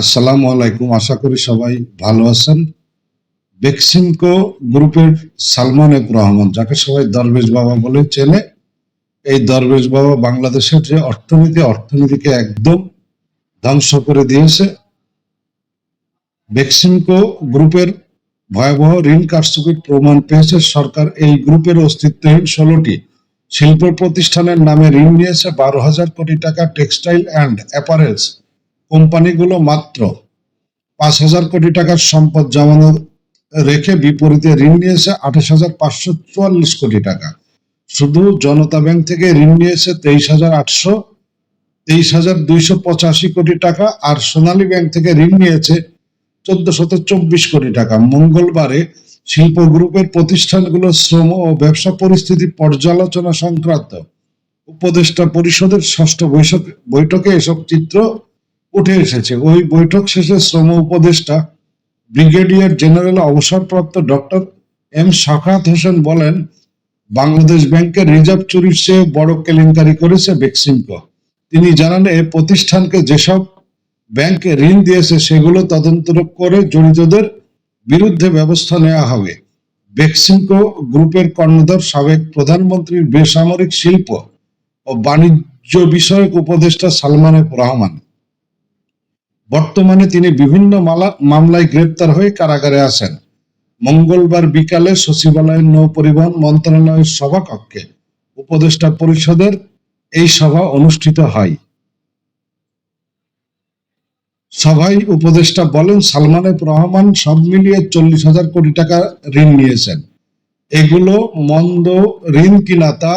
আসসালামু আলাইকুম। আশা করি সবাই ভালো আছেন। বেক্সিমকো গ্রুপের সালমান এফ রহমান, যাকে সবাই দরবেশ বাবা বলে চেনে। এই দরবেশ বাবা বাংলাদেশের যে অর্থনীতি, অর্থনীতিকে একদম ধ্বংস করে দিয়েছে। বেক্সিমকো গ্রুপের ভয়াবহ ঋণ কারচুপির প্রমাণ পেয়েছে। সরকার এই গ্রুপের অস্তিত্বহীন ষোলোটি শিল্প প্রতিষ্ঠানের নামে ঋণ নিয়েছে। বারো হাজার কোটি টাকা টেক্সটাইল অ্যান্ড অ্যাপারেলস। কোম্পানিগুলো মাত্র পাঁচ হাজার কোটি টাকার সম্পদ জমানো রেখে বিপরীতে ঋণ নিয়েছে আঠাশ হাজার পাঁচশো চুয়াল্লিশ কোটি টাকা। শুধু জনতা ব্যাংক থেকে ঋণ নিয়েছে তেইশ হাজার আটশো, তেইশ হাজার দুইশো পঁচাশি কোটি টাকা আর সোনালী ব্যাংক থেকে ঋণ নিয়েছে চোদ্দ শত চব্বিশ কোটি টাকা। মঙ্গলবারে শিল্প গ্রুপের প্রতিষ্ঠানগুলোর শ্রম ও ব্যবসা পরিস্থিতি পর্যালোচনা সংক্রান্ত উপদেষ্টা পরিষদের ষষ্ঠ বৈঠকে এসব চিত্র উঠে এসেছে। ওই বৈঠক শেষে শ্রম উপদেষ্টা ব্রিগেডিয়ার জেনারেল অবসরপ্রাপ্ত ডক্টর এম শাখাত হোসেন বলেন, বাংলাদেশ ব্যাংকের রিজার্ভ চুরির চেয়ে বড় কেলেঙ্কারি করেছে বেক্সিমকো। তিনি জানান, এ প্রতিষ্ঠানকে যেসব ব্যাংকে ঋণ দিয়েছে সেগুলো তদন্ত করে জড়িতদের বিরুদ্ধে ব্যবস্থা নেওয়া হবে। বেক্সিমকো গ্রুপের কর্ণধার সাবেক প্রধানমন্ত্রীর বেসামরিক শিল্প ও বাণিজ্য বিষয়ক উপদেষ্টা সালমান রহমান। বর্তমানে তিনি বিভিন্ন মালা মামলায় গ্রেপ্তার হয়ে কারাগারে আছেন মঙ্গলবার বিকালে সচিবালয়ের নৌ পরিবহন মন্ত্রণালয়ের সভাকক্ষে উপদেষ্টা পরিষদের এই সভা অনুষ্ঠিত হয়। সভায় উপদেষ্টা বলেন সালমান এফ রহমান সব মিলিয়ে চল্লিশ হাজার কোটি টাকা ঋণ নিয়েছেন। এগুলো মন্দ ঋণ কিনা তা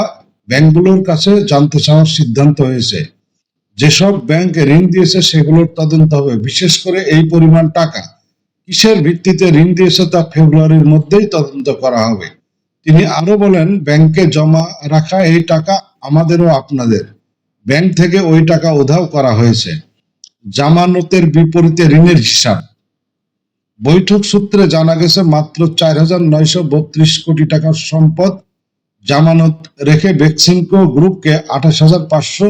ব্যাংকগুলোর কাছে জানতে চাওয়ার সিদ্ধান্ত হয়েছে। যেসব ব্যাংক ঋণ দিয়েছে সেগুলোর তদন্ত হবে, বিশেষ করে এই পরিমাণ টাকা। কিসের ভিত্তিতে ঋণ দিয়েছে তা ফেব্রুয়ারির মধ্যেই তদন্ত করা হবে। তিনি আরও বলেন, ব্যাংকে জমা রাখা এই টাকা আমাদেরও আপনাদের। ব্যাংক থেকে ওই টাকা উধাও করা হয়েছে। জামানতের বিপরীতে ঋণের হিসাব। বৈঠক সূত্রে জানা গেছে, মাত্র চার হাজার নয়শো বত্রিশ কোটি টাকার সম্পদ জামানত রেখে বেক্সিমকো গ্রুপকে আঠাশ হাজার পাঁচশো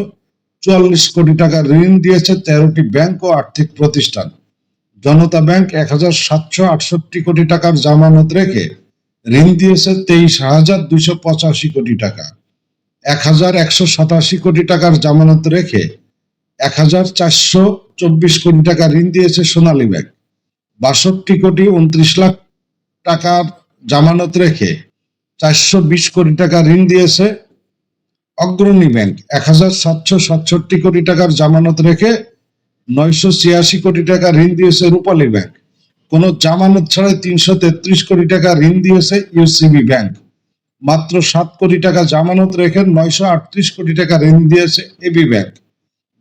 চুয়াল্লিশ কোটি টাকা ঋণ দিয়েছে তেরোটি ব্যাংক ও আর্থিক প্রতিষ্ঠান। জনতা ব্যাংক এক হাজার সাতশো আটষট্টি কোটি টাকার জামানত রেখে ঋণ দিয়েছে তেইশ হাজার দুইশো পঁচাশি কোটি টাকা। এক হাজার একশো সাতাশি কোটি টাকার জামানত রেখে এক হাজার চারশো চব্বিশ কোটি টাকা ঋণ দিয়েছে সোনালী ব্যাংক। বাষট্টি কোটি উনত্রিশ লাখ টাকার জামানত রেখে চারশো বিশ কোটি টাকা ঋণ দিয়েছে অগ্রণী ব্যাংক। এক হাজার সাতশো সাতষট্টি কোটি টাকার জামানত রেখে নয়শো ছিয়াশি কোটি টাকা ঋণ দিয়েছে রূপালী ব্যাংক। কোন জামানত ছাড়াই তিনশো তেত্রিশ কোটি টাকা ঋণ দিয়েছে ইউসিবি ব্যাংক। মাত্র সাত কোটি টাকা জামানত রেখে নয়শো আটত্রিশ কোটি টাকা ঋণ দিয়েছে এবি ব্যাংক।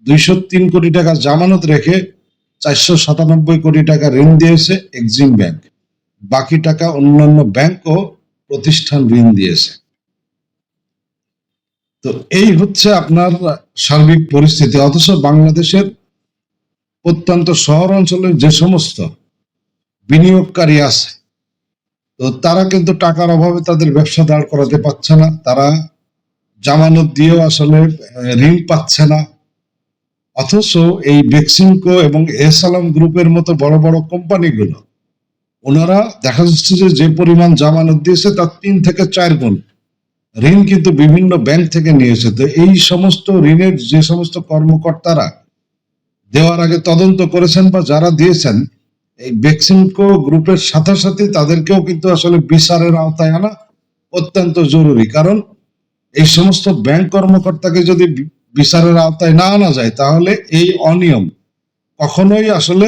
দুইশো তিন কোটি টাকা জামানত রেখে চারশো সাতানব্বই কোটি টাকা ঋণ দিয়েছে এক্সিম ব্যাংক। বাকি টাকা অন্যান্য ব্যাংক ও প্রতিষ্ঠান ঋণ দিয়েছে। তো এই হচ্ছে আপনার সার্বিক পরিস্থিতি। অথচ বাংলাদেশের প্রত্যন্ত শহর অঞ্চলের যে সমস্ত বিনিয়োগকারী আছে, তো তারা কিন্তু টাকার অভাবে তাদের ব্যবসা দাঁড় করাতে পারছে না। তারা জামানত দিয়েও আসলে ঋণ পাচ্ছে না। অথচ এই বেক্সিমকো এবং এসালাম গ্রুপের মতো বড় বড় কোম্পানিগুলো, ওনারা দেখা যাচ্ছে যে যে পরিমাণ জামানত দিয়েছে, তার তিন থেকে চার গুণ। ঋণ কিন্তু বিভিন্ন ব্যাংক থেকে নিয়েছে তো এই সমস্ত ঋণের যে সমস্ত কর্মকর্তারা দেওয়ার আগে তদন্ত করেছেন বা যারা দিয়েছেন, এই বেক্সিমকো গ্রুপের সাথে সাথে তাদেরকেও কিন্তু আসলে বিচারের আওতায় আনা অত্যন্ত জরুরি। কারণ এই সমস্ত ব্যাংক কর্মকর্তাকে যদি বিচারের আওতায় না আনা যায়, তাহলে এই অনিয়ম কখনোই আসলে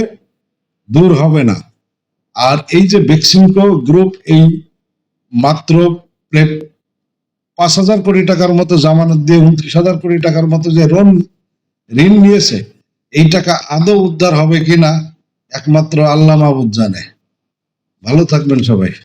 দূর হবে না। আর এই যে বেক্সিমকো গ্রুপ এই মাত্র পাঁচ হাজার কোটি টাকার মতো জামানত দিয়ে উনত্রিশ হাজার কোটি টাকার মতো যে ঋণ ঋণ নিয়েছে, এই টাকা আদৌ উদ্ধার হবে কিনা, একমাত্র আল্লাহ মাহবুদ জানে। ভালো থাকবেন সবাই।